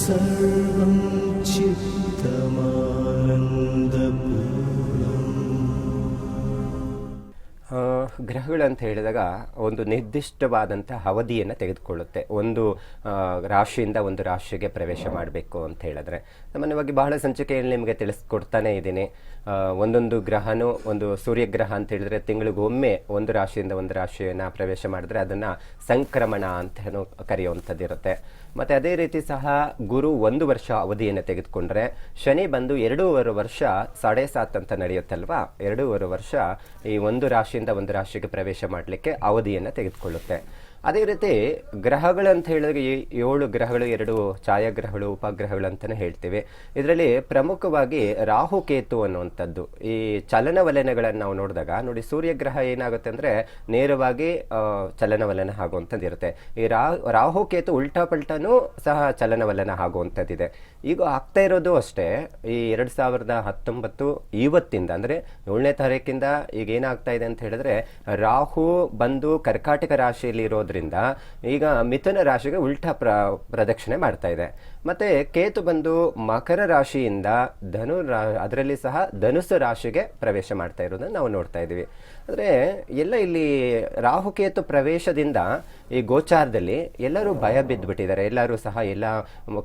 सर्वं चित्तमानन्दपूर्णम् ಆ, ಗ್ರಹಗಳು ಅಂತ ಹೇಳಿದಾಗ ಒಂದು ನಿರ್ದಿಷ್ಟವಾದಂಥ ಅವಧಿಯನ್ನು ತೆಗೆದುಕೊಳ್ಳುತ್ತೆ ಒಂದು ಆ, ರಾಶಿಯಿಂದ ಒಂದು ರಾಶಿಗೆ ಪ್ರವೇಶ ಮಾಡಬೇಕು ಅಂತ ಹೇಳಿದ್ರೆ ಸಾಮಾನ್ಯವಾಗಿ ಬಹಳ ಸಂಚಿಕೆಯಲ್ಲಿ ನಿಮಗೆ ತಿಳಿಸ್ಕೊಡ್ತಾನೆ ಇದ್ದೀನಿ ಆ, ಒಂದೊಂದು ಗ್ರಹನೂ ಒಂದು ಸೂರ್ಯಗ್ರಹ ಅಂತ ಹೇಳಿದ್ರೆ ತಿಂಗಳಿಗೊಮ್ಮೆ ಒಂದು ರಾಶಿಯಿಂದ ಒಂದು ರಾಶಿಯನ್ನು ಪ್ರವೇಶ ಮಾಡಿದ್ರೆ ಅದನ್ನು ಸಂಕ್ರಮಣ ಅಂತ ಕರೆಯುವಂಥದ್ದು ಇರುತ್ತೆ ಮತ್ತು ಅದೇ ರೀತಿ ಸಹ ಗುರು ಒಂದು ವರ್ಷ ಅವಧಿಯನ್ನು ತೆಗೆದುಕೊಂಡ್ರೆ ಶನಿ ಬಂದು ಎರಡೂವರೆ ವರ್ಷ ಸಾಡೆ ಸಾತ್ ಅಂತ ನಡೆಯುತ್ತಲ್ವಾ? ಎರಡೂವರೆ ವರ್ಷ ಈ ಒಂದು ರಾಶಿಯಿಂದ ಒಂದು ರಾಶಿಗೆ ಪ್ರವೇಶ ಮಾಡಲಿಕ್ಕೆ ಅವಧಿಯನ್ನು ತೆಗೆದುಕೊಳ್ಳುತ್ತೆ. ಅದೇ ರೀತಿ ಗ್ರಹಗಳು ಅಂತ ಹೇಳಿದ್ರೆ ಏಳು ಗ್ರಹಗಳು, ಎರಡು ಛಾಯಾಗ್ರಹಗಳು, ಉಪಗ್ರಹಗಳು ಅಂತಲೇ ಹೇಳ್ತೀವಿ. ಇದರಲ್ಲಿ ಪ್ರಮುಖವಾಗಿ ರಾಹು ಕೇತು ಅನ್ನುವಂಥದ್ದು. ಈ ಚಲನವಲನಗಳನ್ನು ನಾವು ನೋಡಿದಾಗ, ನೋಡಿ ಸೂರ್ಯಗ್ರಹ ಏನಾಗುತ್ತೆ ಅಂದರೆ ನೇರವಾಗಿ ಚಲನವಲನ ಆಗುವಂಥದ್ದು ಇರುತ್ತೆ. ಈ ರಾ, ರಾಹು ಕೇತು ಉಲ್ಟಾ ಪಲ್ಟಾನೂ ಸಹ ಚಲನವಲನ ಆಗುವಂಥದ್ದಿದೆ. ಈಗ ಆಗ್ತಾ ಇರೋದು ಅಷ್ಟೇ, ಈ ಎರಡು ಸಾವಿರದ ಹತ್ತೊಂಬತ್ತು ಇವತ್ತಿಂದ ಅಂದರೆ ಏಳನೇ ತಾರೀಕಿಂದ ಈಗ ಏನಾಗ್ತಾ ಇದೆ ಅಂತ ಹೇಳಿದ್ರೆ, ರಾಹು ಬಂದು ಕರ್ಕಾಟಕ ರಾಶಿಯಲ್ಲಿ ಇರೋದ್ರಿಂದ ಈಗ ಮಿಥುನ ರಾಶಿಗೆ ಉಲ್ಟಾ ಪ್ರ, ಪ್ರದಕ್ಷಿಣೆ ಮಾಡ್ತಾ ಇದೆ. ಮತ್ತೆ ಕೇತು ಬಂದು ಮಕರ ರಾಶಿಯಿಂದ ಧನು ರಾ, ಅದರಲ್ಲಿ ಸಹ ಧನುಸು ರಾಶಿಗೆ ಪ್ರವೇಶ ಮಾಡ್ತಾ ಇರೋದನ್ನ ನಾವು ನೋಡ್ತಾ ಇದ್ದೀವಿ. ಅಂದ್ರೆ ಎಲ್ಲ ಇಲ್ಲಿ ರಾಹುಕೇತು ಪ್ರವೇಶದಿಂದ ಈ ಗೋಚಾರದಲ್ಲಿ ಎಲ್ಲರೂ ಭಯ ಬಿದ್ದುಬಿಟ್ಟಿದ್ದಾರೆ ಎಲ್ಲರೂ ಸಹ ಎಲ್ಲ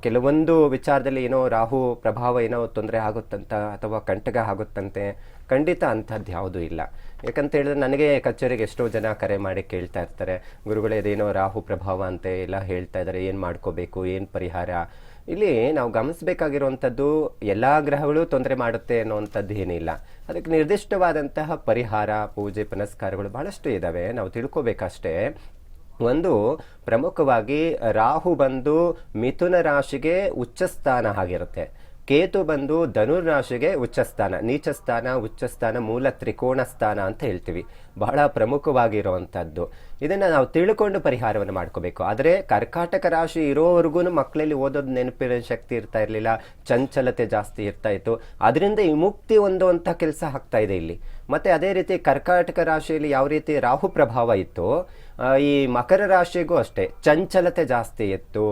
ಕೆಲವೊಂದು ವಿಚಾರದಲ್ಲಿ ಏನೋ ರಾಹು ಪ್ರಭಾವ ಏನೋ ತೊಂದರೆ ಆಗುತ್ತಂತ ಅಥವಾ ಕಂಟಕ ಆಗುತ್ತಂತೆ ಖಂಡಿತ ಅಂಥದ್ದು ಯಾವುದೂ ಇಲ್ಲ. ಯಾಕಂತ ಹೇಳಿದ್ರೆ ನನಗೆ ಕಚೇರಿಗೆ ಎಷ್ಟೋ ಜನ ಕರೆ ಮಾಡಿ ಕೇಳ್ತಾ ಇರ್ತಾರೆ. ಗುರುಗಳೇ ಅದೇನೋ ರಾಹು ಪ್ರಭಾವ ಅಂತ ಎಲ್ಲ ಹೇಳ್ತಾ ಇದ್ದಾರೆ. ಏನು ಮಾಡ್ಕೋಬೇಕು? ಏನು ಪರಿಹಾರ? ಇಲ್ಲಿ ನಾವು ಗಮನಿಸಬೇಕಾಗಿರುವಂಥದ್ದು ಎಲ್ಲ ಗ್ರಹಗಳು ತೊಂದರೆ ಮಾಡುತ್ತೆ ಅನ್ನುವಂಥದ್ದು ಏನಿಲ್ಲ. ಅದಕ್ಕೆ ನಿರ್ದಿಷ್ಟವಾದಂತಹ ಪರಿಹಾರ, ಪೂಜೆ, ಪುನಸ್ಕಾರಗಳು ಬಹಳಷ್ಟು ಇದ್ದಾವೆ ನಾವು ತಿಳ್ಕೋಬೇಕಷ್ಟೇ. ಒಂದು, ಪ್ರಮುಖವಾಗಿ ರಾಹು ಬಂದು ಮಿಥುನ ರಾಶಿಗೆ ಉಚ್ಚಸ್ಥಾನ ಆಗಿರುತ್ತೆ. ಕೇತು ಬಂದು ಧನುರ್ ರಾಶಿಗೆ ಉಚ್ಚ ಸ್ಥಾನ ನೀಚ ಸ್ಥಾನ ಉಚ್ಚ ಸ್ಥಾನ ಮೂಲ ತ್ರಿಕೋಣ ಸ್ಥಾನ ಅಂತ ಹೇಳ್ತೀವಿ. ಬಹಳ ಪ್ರಮುಖವಾಗಿರುವಂಥದ್ದು. ಇದನ್ನು ನಾವು ತಿಳ್ಕೊಂಡು ಪರಿಹಾರವನ್ನು ಮಾಡ್ಕೋಬೇಕು. ಆದರೆ ಕರ್ಕಾಟಕ ರಾಶಿ ಇರೋವರೆಗೂ ಮಕ್ಕಳಲ್ಲಿ ಓದೋದು ನೆನಪಿನ ಶಕ್ತಿ ಇರ್ತಾ ಇರಲಿಲ್ಲ, ಚಂಚಲತೆ ಜಾಸ್ತಿ ಇರ್ತಾ ಇತ್ತು. ಅದರಿಂದ ವಿಮುಕ್ತಿ ಹೊಂದುವಂಥ ಕೆಲಸ ಆಗ್ತಾ ಇದೆ ಇಲ್ಲಿ. ಮತ್ತು ಅದೇ ರೀತಿ ಕರ್ಕಾಟಕ ರಾಶಿಯಲ್ಲಿ ಯಾವ ರೀತಿ ರಾಹು ಪ್ರಭಾವ ಇತ್ತು ಈ ಮಕರ ರಾಶಿಗೂ ಅಷ್ಟೇ. ಚಂಚಲತೆ ಜಾಸ್ತಿ ಇತ್ತು.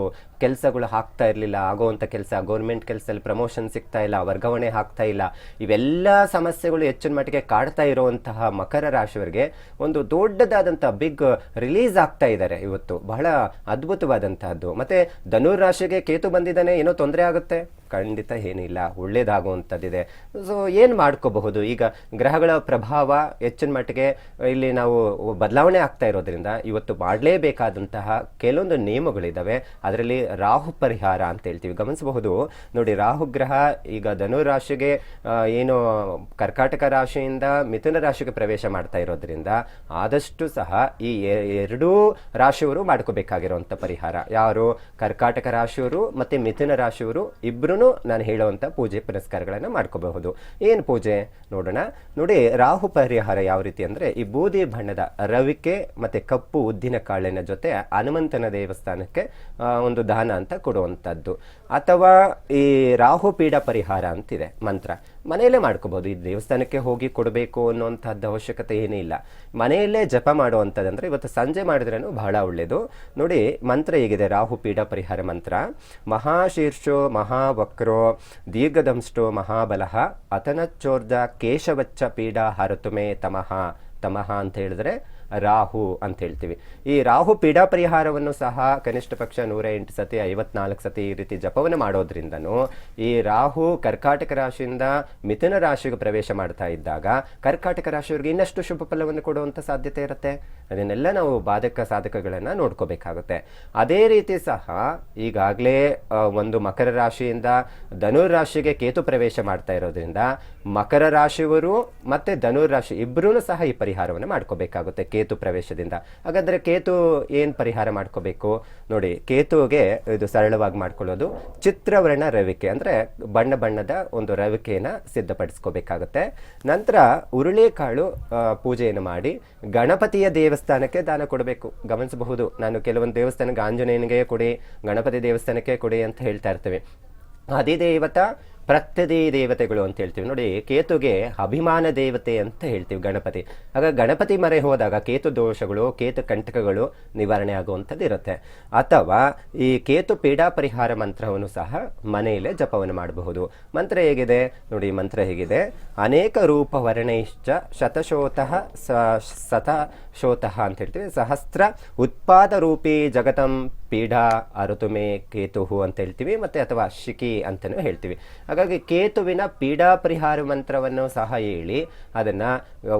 ಕೆಲಸಗಳು ಆಗ್ತಾ ಇರಲಿಲ್ಲ ಆಗೋವಂಥ ಕೆಲಸ ಗೌರ್ಮೆಂಟ್ ಕೆಲಸದಲ್ಲಿ ಪ್ರಮೋಷನ್ ಸಿಗ್ತಾ ಇಲ್ಲ, ವರ್ಗಾವಣೆ ಆಗ್ತಾ ಇಲ್ಲ, ಇವೆಲ್ಲ ಸಮಸ್ಯೆಗಳು ಹೆಚ್ಚಿನ ಮಟ್ಟಿಗೆ ಕಾಡ್ತಾ ಇರುವಂತಹ ಮಕರ ರಾಶಿಯವರಿಗೆ ಒಂದು ದೊಡ್ಡದಾದಂಥ ಬಿಗ್ ರಿಲೀಸ್ ಆಗ್ತಾ ಇದ್ದಾರೆ ಇವತ್ತು. ಬಹಳ ಅದ್ಭುತವಾದಂತಹದ್ದು. ಮತ್ತೆ ಧನುರ್ ರಾಶಿಗೆ ಕೇತು ಬಂದಿದ್ದಾನೆ, ಏನೋ ತೊಂದರೆ ಆಗುತ್ತೆ? ಖಂಡಿತ ಏನಿಲ್ಲ ಒಳ್ಳೇದಾಗುವಂಥದ್ದಿದೆ ಸೊ ಏನು ಮಾಡ್ಕೋಬಹುದು? ಈಗ ಗ್ರಹಗಳ ಪ್ರಭಾವ ಹೆಚ್ಚಿನ ಮಟ್ಟಿಗೆ ಇಲ್ಲಿ ನಾವು ಬದಲಾವಣೆ ಆಗ್ತಾ ಇರೋದ್ರಿಂದ ಇವತ್ತು ಮಾಡಲೇಬೇಕಾದಂತಹ ಕೆಲವೊಂದು ನಿಯಮಗಳಿದ್ದಾವೆ ಅದರಲ್ಲಿ ರಾಹು ಪರಿಹಾರ ಅಂತ ಹೇಳ್ತೀವಿ. ಗಮನಿಸಬಹುದು. ನೋಡಿ, ರಾಹು ಗ್ರಹ ಈಗ ಧನು ರಾಶಿಗೆ ಏನು ಕರ್ಕಾಟಕ ರಾಶಿಯಿಂದ ಮಿಥುನ ರಾಶಿಗೆ ಪ್ರವೇಶ ಮಾಡ್ತಾ ಇರೋದ್ರಿಂದ ಆದಷ್ಟು ಸಹ ಈ ಎರಡೂ ರಾಶಿಯವರು ಮಾಡ್ಕೋಬೇಕಾಗಿರುವಂಥ ಪರಿಹಾರ. ಯಾರು? ಕರ್ಕಾಟಕ ರಾಶಿಯವರು ಮತ್ತೆ ಮಿಥುನ ರಾಶಿಯವರು ಇಬ್ಬರೂ ನಾನು ಹೇಳುವಂಥ ಪೂಜೆ ಪುರಸ್ಕಾರಗಳನ್ನು ಮಾಡ್ಕೋಬಹುದು. ಏನು ಪೂಜೆ? ನೋಡೋಣ. ನೋಡಿ, ರಾಹು ಪರಿಹಾರ ಯಾವ ರೀತಿ ಅಂದರೆ ಈ ಬೂದಿ ಬಣ್ಣದ ರವಿಕೆ ಮತ್ತೆ ಕಪ್ಪು ಉದ್ದಿನ ಕಾಳಿನ ಜೊತೆ ಹನುಮಂತನ ದೇವಸ್ಥಾನಕ್ಕೆ ಒಂದು ದಾನ ಅಂತ ಕೊಡುವಂಥದ್ದು. ಅಥವಾ ಈ ರಾಹು ಪೀಡ ಪರಿಹಾರ ಅಂತಿದೆ ಮಂತ್ರ. ಮನೆಯಲ್ಲೇ ಮಾಡ್ಕೋಬಹುದು ಈ ದೇವಸ್ಥಾನಕ್ಕೆ ಹೋಗಿ ಕೊಡಬೇಕು ಅನ್ನುವಂಥದ್ದು ಅವಶ್ಯಕತೆ ಏನೂ ಇಲ್ಲ ಮನೆಯಲ್ಲೇ ಜಪ ಮಾಡುವಂಥದ್ದು ಅಂದರೆ ಇವತ್ತು ಸಂಜೆ ಮಾಡಿದ್ರೇನು ಬಹಳ ಒಳ್ಳೆಯದು ನೋಡಿ, ಮಂತ್ರ ಹೇಗಿದೆ? ರಾಹು ಪೀಡ ಪರಿಹಾರ ಮಂತ್ರ. ಮಹಾಶೀರ್ಷೋ ಮಹಾವಕ್ರೋ ದೀರ್ಘದಂಷ್ಟೋ ಮಹಾಬಲಹ ಅತನಚ್ಚೋರ್ಧ ಕೇಶವಚ್ಚ ಪೀಡ ಹರತುಮೆ ತಮಃ. ತಮಃ ಅಂತ ಹೇಳಿದ್ರೆ ರಾಹು ಅಂತ ಹೇಳ್ತೀವಿ. ಈ ರಾಹು ಪೀಡಾ ಪರಿಹಾರವನ್ನು ಸಹ ಕನಿಷ್ಠ ಪಕ್ಷ ನೂರ ಎಂಟು ಸತಿ, ಐವತ್ನಾಲ್ಕು ಸತಿ ಈ ರೀತಿ ಜಪವನ್ನು ಮಾಡೋದ್ರಿಂದನೂ ಈ ರಾಹು ಕರ್ಕಾಟಕ ರಾಶಿಯಿಂದ ಮಿಥುನ ರಾಶಿಗೆ ಪ್ರವೇಶ ಮಾಡ್ತಾ ಇದ್ದಾಗ ಕರ್ಕಾಟಕ ರಾಶಿಯವರಿಗೆ ಇನ್ನಷ್ಟು ಶುಭ ಫಲವನ್ನು ಕೊಡುವಂಥ ಸಾಧ್ಯತೆ ಇರುತ್ತೆ. ಅದನ್ನೆಲ್ಲ ನಾವು ಬಾಧಕ ಸಾಧಕಗಳನ್ನು ನೋಡ್ಕೋಬೇಕಾಗುತ್ತೆ. ಅದೇ ರೀತಿ ಸಹ ಈಗಾಗಲೇ ಒಂದು ಮಕರ ರಾಶಿಯಿಂದ ಧನುರ್ ರಾಶಿಗೆ ಕೇತು ಪ್ರವೇಶ ಮಾಡ್ತಾ ಇರೋದ್ರಿಂದ ಮಕರ ರಾಶಿಯವರು ಮತ್ತೆ ಧನುರ್ ರಾಶಿ ಇಬ್ಬರೂ ಸಹ ಈ ಪರಿಹಾರವನ್ನು ಮಾಡ್ಕೋಬೇಕಾಗುತ್ತೆ ಕೇತು ಪ್ರವೇಶದಿಂದ. ಹಾಗಾದ್ರೆ ಕೇತು ಏನು ಪರಿಹಾರ ಮಾಡ್ಕೋಬೇಕು? ನೋಡಿ, ಕೇತುಗೆ ಇದು ಸರಳವಾಗಿ ಮಾಡ್ಕೊಳ್ಳೋದು ಚಿತ್ರವರ್ಣ ರವಿಕೆ ಅಂದ್ರೆ ಬಣ್ಣ ಬಣ್ಣದ ಒಂದು ರವಿಕೆಯನ್ನು ಸಿದ್ಧಪಡಿಸ್ಕೋಬೇಕಾಗುತ್ತೆ. ನಂತರ ಹುರುಳಿಕಾಳು ಪೂಜೆಯನ್ನು ಮಾಡಿ ಗಣಪತಿಯ ದೇವಸ್ಥಾನಕ್ಕೆ ದಾನ ಕೊಡಬೇಕು. ಗಮನಿಸಬಹುದು, ನಾನು ಕೆಲವೊಂದು ದೇವಸ್ಥಾನಕ್ಕೆ ಆಂಜನೇಯನಿಗೆ ಕೊಡಿ, ಗಣಪತಿ ದೇವಸ್ಥಾನಕ್ಕೆ ಕೊಡಿ ಅಂತ ಹೇಳ್ತಾ ಇರ್ತೇವೆ. ಅಧಿದೇವತ ಪ್ರತ್ಯದಿ ದೇವತೆಗಳು ಅಂತ ಹೇಳ್ತೀವಿ. ನೋಡಿ, ಕೇತುಗೆ ಅಭಿಮಾನ ದೇವತೆ ಅಂತ ಹೇಳ್ತೀವಿ ಗಣಪತಿ. ಆಗ ಗಣಪತಿ ಮರೆ ಹೋದಾಗ ಕೇತು ದೋಷಗಳು, ಕೇತು ಕಂಟಕಗಳು ನಿವಾರಣೆ ಆಗುವಂಥದ್ದು ಇರುತ್ತೆ. ಅಥವಾ ಈ ಕೇತು ಪೀಡಾ ಪರಿಹಾರ ಮಂತ್ರವನ್ನು ಸಹ ಮನೆಯಲ್ಲೇ ಜಪವನ್ನು ಮಾಡಬಹುದು. ಮಂತ್ರ ಹೇಗಿದೆ? ನೋಡಿ ಮಂತ್ರ ಹೇಗಿದೆ. ಅನೇಕ ರೂಪ ವರ್ಣೈಶ್ಚ ಶತಶೋತಃ ಶತಶೋತಃ ಅಂತ ಹೇಳ್ತೀವಿ. ಸಹಸ್ರ ಉತ್ಪಾದ ರೂಪಿ ಜಗತಂ ಪೀಡಾ ಅರುತುಮೆ ಕೇತುಹು ಅಂತ ಹೇಳ್ತೀವಿ. ಮತ್ತೆ ಅಥವಾ ಶಿಖಿ ಅಂತಲೂ ಹೇಳ್ತೀವಿ. ಹಾಗಾಗಿ ಕೇತುವಿನ ಪೀಡಾ ಪರಿಹಾರ ಮಂತ್ರವನ್ನು ಸಹ ಹೇಳಿ, ಅದನ್ನ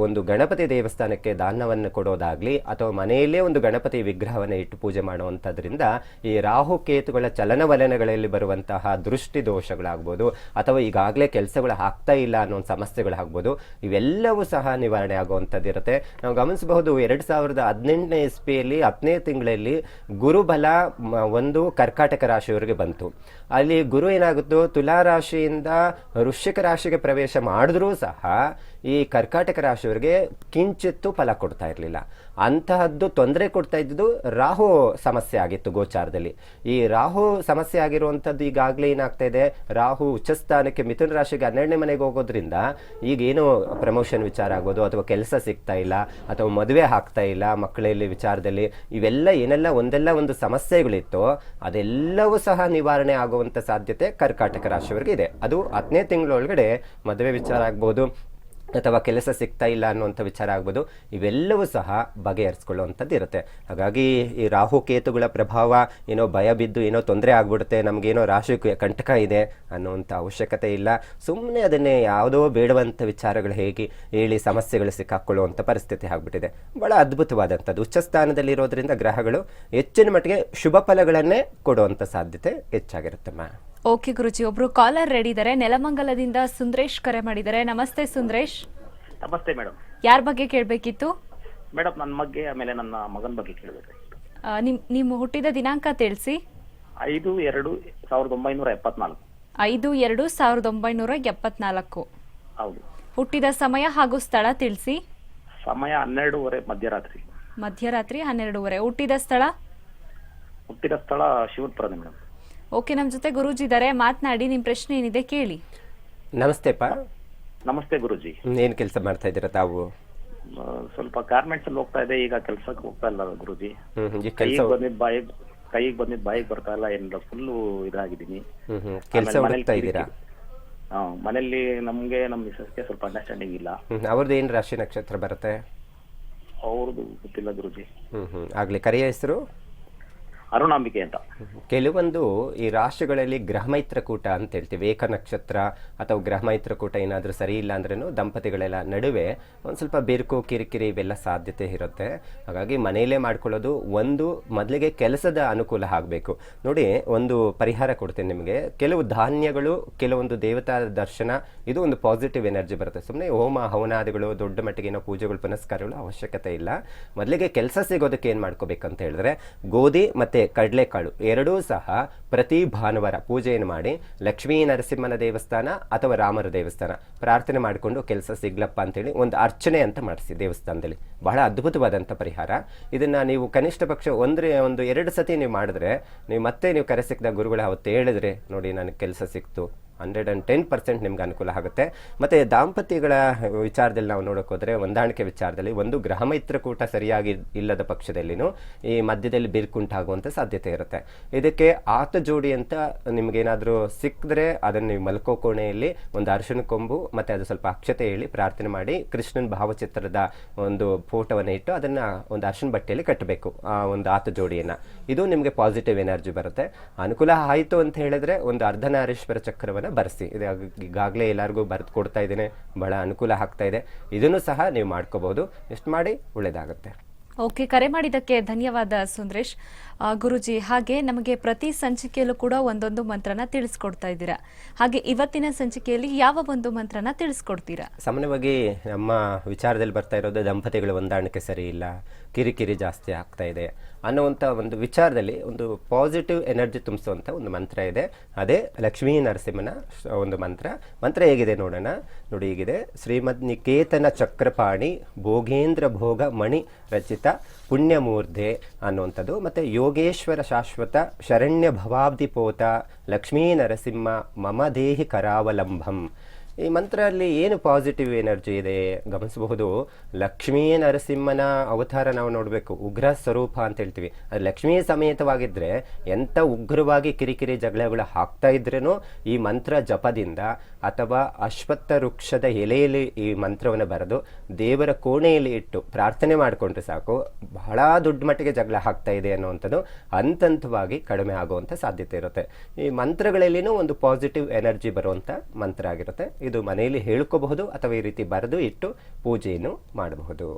ಒಂದು ಗಣಪತಿ ದೇವಸ್ಥಾನಕ್ಕೆ ದಾನವನ್ನು ಕೊಡೋದಾಗ್ಲಿ ಅಥವಾ ಮನೆಯಲ್ಲೇ ಒಂದು ಗಣಪತಿ ವಿಗ್ರಹವನ್ನು ಇಟ್ಟು ಪೂಜೆ ಮಾಡುವಂಥದ್ರಿಂದ ಈ ರಾಹು ಕೇತುಗಳ ಚಲನವಲನಗಳಲ್ಲಿ ಬರುವಂತಹ ದೃಷ್ಟಿ ದೋಷಗಳಾಗ್ಬೋದು ಅಥವಾ ಈಗಾಗಲೇ ಕೆಲಸಗಳು ಆಗ್ತಾ ಇಲ್ಲ ಅನ್ನೋ ಒಂದು ಸಮಸ್ಯೆಗಳಾಗ್ಬೋದು, ಇವೆಲ್ಲವೂ ಸಹ ನಿವಾರಣೆ ಆಗುವಂಥದ್ದಿರುತ್ತೆ ನಾವು ಗಮನಿಸಬಹುದು, ಎರಡು ಸಾವಿರದ ಹದಿನೆಂಟನೇ ಇಸ್ವಿಯಲ್ಲಿ ಹತ್ತನೇ ತಿಂಗಳಲ್ಲಿ ಗುರುಬಲ ಒಂದು ಕರ್ಕಾಟಕ ರಾಶಿಯವರಿಗೆ ಬಂತು. ಅಲ್ಲಿ ಗುರು ಏನಾಗುತ್ತೋ ತುಲಾ ರಾಶಿಯಿಂದ ವೃಶ್ಚಿಕ ರಾಶಿಗೆ ಪ್ರವೇಶ ಮಾಡಿದ್ರೂ ಸಹ ಈ ಕರ್ಕಾಟಕ ರಾಶಿಯವರಿಗೆ ಕಿಂಚಿತ್ತು ಫಲ ಕೊಡ್ತಾ ಇರಲಿಲ್ಲ. ಅಂತಹದ್ದು ತೊಂದರೆ ಕೊಡ್ತಾ ಇದ್ದಿದ್ದು ರಾಹು ಸಮಸ್ಯೆ ಆಗಿತ್ತು ಗೋಚಾರದಲ್ಲಿ. ಈ ರಾಹು ಸಮಸ್ಯೆ ಆಗಿರುವಂಥದ್ದು ಈಗಾಗಲೇ ಏನಾಗ್ತಾ ಇದೆ? ರಾಹು ಉಚ್ಚಸ್ಥಾನಕ್ಕೆ ಮಿಥುನ ರಾಶಿಗೆ ಹನ್ನೆರಡನೇ ಮನೆಗೆ ಹೋಗೋದ್ರಿಂದ ಈಗ ಏನು ಪ್ರಮೋಷನ್ ವಿಚಾರ ಆಗ್ಬೋದು ಅಥವಾ ಕೆಲಸ ಸಿಗ್ತಾ ಇಲ್ಲ, ಅಥವಾ ಮದುವೆ ಆಗ್ತಾ ಇಲ್ಲ, ಮಕ್ಕಳಲ್ಲಿ ವಿಚಾರದಲ್ಲಿ ಇವೆಲ್ಲ ಏನೆಲ್ಲ ಒಂದೆಲ್ಲ ಒಂದು ಸಮಸ್ಯೆಗಳಿತ್ತು ಅದೆಲ್ಲವೂ ಸಹ ನಿವಾರಣೆ ಆಗುವಂಥ ಸಾಧ್ಯತೆ ಕರ್ಕಾಟಕ ರಾಶಿಯವರಿಗೆ ಇದೆ. ಅದು ಹತ್ತನೇ ತಿಂಗಳೊಳಗಡೆ ಮದುವೆ ವಿಚಾರ ಆಗ್ಬೋದು. ಅಥವಾ ಕೆಲಸ ಸಿಗ್ತಾ ಇಲ್ಲ ಅನ್ನುವಂಥ ವಿಚಾರ ಆಗ್ಬೋದು, ಇವೆಲ್ಲವೂ ಸಹ ಬಗೆಹರಿಸ್ಕೊಳ್ಳುವಂಥದ್ದು ಇರುತ್ತೆ. ಹಾಗಾಗಿ ಈ ರಾಹು ಕೇತುಗಳ ಪ್ರಭಾವ, ಏನೋ ಭಯ ಬಿದ್ದು ಏನೋ ತೊಂದರೆ ಆಗ್ಬಿಡುತ್ತೆ, ನಮಗೇನೋ ರಾಶಿ ಕಂಟಕ ಇದೆ ಅನ್ನುವಂಥ ಅವಶ್ಯಕತೆ ಇಲ್ಲ. ಸುಮ್ಮನೆ ಅದನ್ನೇ ಯಾವುದೋ ಬೇಡುವಂಥ ವಿಚಾರಗಳು ಹೇಗೆ ಹೇಳಿ ಸಮಸ್ಯೆಗಳು ಸಿಕ್ಕಾಕ್ಕೊಳ್ಳುವಂಥ ಪರಿಸ್ಥಿತಿ ಆಗ್ಬಿಟ್ಟಿದೆ. ಭಾಳ ಅದ್ಭುತವಾದಂಥದ್ದು. ಉಚ್ಚ ಸ್ಥಾನದಲ್ಲಿರೋದ್ರಿಂದ ಗ್ರಹಗಳು ಹೆಚ್ಚಿನ ಮಟ್ಟಿಗೆ ಶುಭ ಫಲಗಳನ್ನೇ ಕೊಡುವಂಥ ಸಾಧ್ಯತೆ ಹೆಚ್ಚಾಗಿರುತ್ತಮ್ಮ ಓಕೆ ಗುರುಜಿ ಒಬ್ರು ಕಾಲರ್ ರೆಡಿ ಇದ್ದಾರೆ. ನೆಲಮಂಗಲದಿಂದ ಸುಂದ್ರೇಶ್ ಕರೆ ಮಾಡಿದ್ದಾರೆ. ನಮಸ್ತೆ ಸುಂದ್ರೇಶ್. ನಮಸ್ತೆ ಮೇಡಮ್. ಯಾರ ಬಗ್ಗೆ ಕೇಳಬೇಕಿತ್ತು? ಮೇಡಮ್ ನನ್ನ ಮಗ್ಗೆ ಆಮೇಲೆ ನನ್ನ ಮಗನ ಬಗ್ಗೆ ಕೇಳಬೇಕು ನಿಮ್ ನಿಮ್ಮ ಹುಟ್ಟಿದ ದಿನಾಂಕ ತಿಳಿಸಿ. ಐದು ಎರಡು ಸಾವಿರದ ಒಂಬೈನೂರ ಎಪ್ಪತ್ನಾಲ್ಕು. ಐದು ಎರಡು ಸಾವಿರದ ಒಂಬೈನೂರ ಎಪ್ಪತ್ನಾಲ್ಕು. ಹೌದು. ಹುಟ್ಟಿದ ಸಮಯ ಹಾಗೂ ಸ್ಥಳ ತಿಳಿಸಿ. ಸಮಯ ಹನ್ನೆರಡೂವರೆ ಮಧ್ಯರಾತ್ರಿ. ಮಧ್ಯರಾತ್ರಿ ಹನ್ನೆರಡೂವರೆ. ಹುಟ್ಟಿದ ಸ್ಥಳ? ಹುಟ್ಟಿದ ಸ್ಥಳ ಶಿವಪುರದ ಮೇಡಮ್. ಓಕೆ ನಮ್ಮ ಜೊತೆ ಗುರೂಜಿ ಇದ್ದಾರೆ ಮಾತನಾಡಿ ನಿಮ್ಮ ಪ್ರಶ್ನೆ ಏನಿದೆ ಕೇಳಿ. ನಮಸ್ತೆಪ್ಪ ನಮಸ್ತೆ ಗುರುಜಿ. ಏನು ಕೆಲಸ ಮಾಡ್ತಾ ಇದ್ದೀರಾ ತಾವು? ಆ, ಸ್ವಲ್ಪ ಗಾರ್ಮೆಂಟ್ಸ್ ಅಲ್ಲಿ ಹೋಗ್ತಾ ಇದೆ. ಈಗ ಕೆಲ್ಸಕ್ಕೆ ಹೋಗ್ತಾ ಇಲ್ಲ ಗುರುಜಿ. ಹ್ಮ್ ಹ್ಮ್. ಈ ಕೆಲಸ ಕೈಗೆ ಬಂದಿದ್ ಬಾಯಿಗೆ ಕೈಗೆ ಬಂದಿದ್ ಬಾಯಿಗೆ ಬರ್ತಾ ಇಲ್ಲ. ಏನಿಲ್ಲ ಫುಲ್ಲು ಇದಾಗಿದ್ದೀನಿ. ಕೆಲಸ ಆಮೇಲೆ ಹುಡುಕ್ತಾ ಮನೇಲಿ ಇದ್ದೀರಾ? ಹಾ ಮನೇಲಿ ನಮ್ಗೆ ನಮ್ ಮಿಸಸ್ಗೆ ಸ್ವಲ್ಪ ಅಂಡರ್ಸ್ಟ್ಯಾಂಡಿಂಗ್ ಇಲ್ಲ. ಹ್ಮ್ ಅವ್ರದ್ದು ಏನು ರಾಶಿ ನಕ್ಷತ್ರ ಬರುತ್ತೆ? ಅವ್ರದ್ದು ಗೊತ್ತಿಲ್ಲ ಗುರುಜಿ. ಹ್ಮ್ ಹ್ಮ್ ಆಗ್ಲಿ ಕರೆಯ ಹೆಸರು? ಅರುಣಾಂಬಿಕೆ ಅಂತ. ಕೆಲವೊಂದು ಈ ರಾಶಿಗಳಲ್ಲಿ ಗ್ರಹಮೈತ್ರಕೂಟ ಅಂತ ಹೇಳ್ತೀವಿ. ಏಕ ನಕ್ಷತ್ರ ಅಥವಾ ಗ್ರಹಮೈತ್ರಕೂಟ ಏನಾದರೂ ಸರಿ ಇಲ್ಲ ಅಂದ್ರೂ ದಂಪತಿಗಳೆಲ್ಲ ನಡುವೆ ಒಂದು ಸ್ವಲ್ಪ ಬಿರುಕು, ಕಿರಿಕಿರಿ ಇವೆಲ್ಲ ಸಾಧ್ಯತೆ ಇರುತ್ತೆ. ಹಾಗಾಗಿ ಮನೆಯಲ್ಲೇ ಮಾಡ್ಕೊಳ್ಳೋದು ಒಂದು ಮೊದಲಿಗೆ ಕೆಲಸದ ಅನುಕೂಲ ಆಗಬೇಕು. ನೋಡಿ, ಒಂದು ಪರಿಹಾರ ಕೊಡ್ತೇನೆ ನಿಮಗೆ. ಕೆಲವು ಧಾನ್ಯಗಳು, ಕೆಲವೊಂದು ದೇವತಾ ದರ್ಶನ, ಇದು ಒಂದು ಪಾಸಿಟಿವ್ ಎನರ್ಜಿ ಬರುತ್ತೆ. ಸುಮ್ಮನೆ ಹೋಮ, ಹವನಾದಿಗಳು, ದೊಡ್ಡ ಮಟ್ಟಿಗೆ ಏನೋ ಪೂಜೆಗಳು, ಪುನಸ್ಕಾರಗಳು ಅವಶ್ಯಕತೆ ಇಲ್ಲ. ಮೊದಲಿಗೆ ಕೆಲಸ ಸಿಗೋದಕ್ಕೆ ಏನು ಮಾಡ್ಕೋಬೇಕಂತ ಹೇಳಿದ್ರೆ ಗೋಧಿ ಮತ್ತು ಕಡಲೆಕಾಳು. ಎರಡೂ ಸಹ ಪ್ರತಿ ಭಾನುವಾರ ಪೂಜೆಯನ್ನು ಮಾಡಿ ಲಕ್ಷ್ಮೀ ನರಸಿಂಹನ ದೇವಸ್ಥಾನ ಅಥವಾ ರಾಮರ ದೇವಸ್ಥಾನ. ಪ್ರಾರ್ಥನೆ ಮಾಡಿಕೊಂಡು ಕೆಲಸ ಸಿಗ್ಲಪ್ಪ ಅಂತೇಳಿ ಒಂದು ಅರ್ಚನೆ ಅಂತ ಮಾಡಿಸಿ ದೇವಸ್ಥಾನದಲ್ಲಿ. ಬಹಳ ಅದ್ಭುತವಾದಂಥ ಪರಿಹಾರ. ಇದನ್ನು ನೀವು ಕನಿಷ್ಠ ಪಕ್ಷ ಒಂದ್ರೆ, ಒಂದು ಎರಡು ಸತಿ ನೀವು ಮಾಡಿದ್ರೆ ನೀವು ಮತ್ತೆ ನೀವು ಕರೆಸಿಕ್ಕಿದ ಗುರುಗಳು ಅವತ್ತು ಹೇಳಿದ್ರೆ ನೋಡಿ ನನಗೆ ಕೆಲಸ ಸಿಕ್ತು. ಹಂಡ್ರೆಡ್ ಆ್ಯಂಡ್ ಟೆನ್ ಪರ್ಸೆಂಟ್ ನಿಮ್ಗೆ ಅನುಕೂಲ ಆಗುತ್ತೆ. ಮತ್ತು ದಾಂಪತ್ಯಗಳ ವಿಚಾರದಲ್ಲಿ ನಾವು ನೋಡೋಕೆ ಹೋದರೆ ಹೊಂದಾಣಿಕೆ ವಿಚಾರದಲ್ಲಿ ಒಂದು ಗ್ರಹ ಮೈತ್ರಕೂಟ ಸರಿಯಾಗಿ ಇಲ್ಲದ ಪಕ್ಷದಲ್ಲಿನೂ ಈ ಮಧ್ಯದಲ್ಲಿ ಬಿರ್ಕುಂಟಾಗುವಂಥ ಸಾಧ್ಯತೆ ಇರುತ್ತೆ. ಇದಕ್ಕೆ ಆತ ಜೋಡಿ ಅಂತ ನಿಮಗೇನಾದರೂ ಸಿಕ್ಕಿದ್ರೆ ಅದನ್ನು ನೀವು ಮಲ್ಕೋ ಕೋಣೆಯಲ್ಲಿ ಒಂದು ಅರಿಶಿನ ಕೊಂಬು ಮತ್ತು ಅದು ಸ್ವಲ್ಪ ಅಕ್ಷತೆ ಹೇಳಿ ಪ್ರಾರ್ಥನೆ ಮಾಡಿ ಕೃಷ್ಣನ ಭಾವಚಿತ್ರದ ಒಂದು ಫೋಟೋವನ್ನು ಇಟ್ಟು ಅದನ್ನು ಒಂದು ಅರಿಶಿನ ಬಟ್ಟೆಯಲ್ಲಿ ಕಟ್ಟಬೇಕು ಆ ಒಂದು ಆತ ಜೋಡಿಯನ್ನು. ಇದು ನಿಮಗೆ ಪಾಸಿಟಿವ್ ಎನರ್ಜಿ ಬರುತ್ತೆ. ಅನುಕೂಲ ಆಯಿತು ಅಂತ ಹೇಳಿದ್ರೆ ಒಂದು ಅರ್ಧನಾರೇಶ್ವರ ಚಕ್ರವನ್ನು ಬರೆಸಿ. ಇದು ಈಗಾಗಲೇ ಎಲ್ಲರಿಗೂ ಬರೆದು ಕೊಡ್ತಾ ಇದ್ದೀನಿ. ಬಹಳ ಅನುಕೂಲ ಆಗ್ತಾ ಇದೆ. ಇದನ್ನು ಸಹ ನೀವು ಮಾಡ್ಕೋಬಹುದು. ಎಷ್ಟು ಮಾಡಿ ಒಳ್ಳೆಯದಾಗುತ್ತೆ ಓಕೆ ಕರೆ ಮಾಡಿದ್ದಕ್ಕೆ ಧನ್ಯವಾದ ಸುಂದ್ರೇಶ್. ಗುರುಜಿ ಹಾಗೆ ನಮಗೆ ಪ್ರತಿ ಸಂಚಿಕೆಯಲ್ಲೂ ಕೂಡ ಒಂದೊಂದು ಮಂತ್ರನ ತಿಳಿಸ್ಕೊಡ್ತಾ ಇದ್ದೀರಾ? ಹಾಗೆ ಇವತ್ತಿನ ಸಂಚಿಕೆಯಲ್ಲಿ ಯಾವ ಒಂದು ಮಂತ್ರನ ತಿಳಿಸ್ಕೊಡ್ತೀರಾ? ಸಾಮಾನ್ಯವಾಗಿ ನಮ್ಮ ವಿಚಾರದಲ್ಲಿ ಬರ್ತಾ ಇರೋದು ದಂಪತಿಗಳು ಹೊಂದಾಣಿಕೆ ಸರಿ ಇಲ್ಲ ಕಿರಿಕಿರಿ ಜಾಸ್ತಿ ಆಗ್ತಾ ಇದೆ. ಅನ್ನುವಂಥ ಒಂದು ವಿಚಾರದಲ್ಲಿ ಒಂದು ಪಾಸಿಟಿವ್ ಎನರ್ಜಿ ತುಂಬಿಸುವಂಥ ಒಂದು ಮಂತ್ರ ಇದೆ. ಅದೇ ಲಕ್ಷ್ಮೀ ನರಸಿಂಹನ ಒಂದು ಮಂತ್ರ. ಮಂತ್ರ ಹೇಗಿದೆ ನೋಡೋಣ. ನೋಡಿ ಹೀಗಿದೆ. ಶ್ರೀಮದ್ ನಿಕೇತನ ಚಕ್ರಪಾಣಿ ಭೋಗೇಂದ್ರ ಭೋಗ ಮಣಿ ರಚಿತ ಪುಣ್ಯಮೂರ್ಧೆ ಅನ್ನುವಂಥದ್ದು. ಮತ್ತು ಯೋಗೇಶ್ವರ ಶಾಶ್ವತ ಶರಣ್ಯ ಭವಾಬ್ದಿಪೋತ ಲಕ್ಷ್ಮೀ ನರಸಿಂಹ ಮಮ ದೇಹಿ ಕರಾವಲಂಬಂ ಈ ಮಂತ್ರ ಅಲ್ಲಿ ಏನು ಪಾಸಿಟಿವ್ ಎನರ್ಜಿ ಇದೆ ಗಮನಿಸಬಹುದು? ಲಕ್ಷ್ಮೀ ನರಸಿಂಹನ ಅವತಾರ ನಾವು ನೋಡಬೇಕು. ಉಗ್ರ ಸ್ವರೂಪ ಅಂತ ಹೇಳ್ತೀವಿ. ಅದು ಲಕ್ಷ್ಮೀ ಸಮೇತವಾಗಿದ್ದರೆ ಎಂಥ ಉಗ್ರವಾಗಿ ಕಿರಿಕಿರಿ ಜಗಳಗಳು ಹಾಕ್ತಾ ಇದ್ರೂ ಈ ಮಂತ್ರ ಜಪದಿಂದ ಅಥವಾ ಅಶ್ವತ್ಥ ವೃಕ್ಷದ ಎಲೆಯಲ್ಲಿ ಈ ಮಂತ್ರವನ್ನು ಬರೆದು ದೇವರ ಕೋಣೆಯಲ್ಲಿ ಇಟ್ಟು ಪ್ರಾರ್ಥನೆ ಮಾಡಿಕೊಂಡ್ರೆ ಸಾಕು. ಬಹಳ ದೊಡ್ಡ ಮಟ್ಟಿಗೆ ಜಗಳ ಹಾಕ್ತಾ ಇದೆ ಅನ್ನುವಂಥದ್ದು ಹಂತ ಹಂತವಾಗಿ ಕಡಿಮೆ ಆಗುವಂಥ ಸಾಧ್ಯತೆ ಇರುತ್ತೆ. ಈ ಮಂತ್ರಗಳಲ್ಲಿನೂ ಒಂದು ಪಾಸಿಟಿವ್ ಎನರ್ಜಿ ಬರುವಂಥ ಮಂತ್ರ ಆಗಿರುತ್ತೆ. ಇದು ಮನೆಯಲ್ಲಿ ಹೇಳ್ಕೋಬಹುದು ಅಥವಾ ಈ ರೀತಿ ಬರೆದು ಇಟ್ಟು ಪೂಜೆಯನ್ನು ಮಾಡಬಹುದು.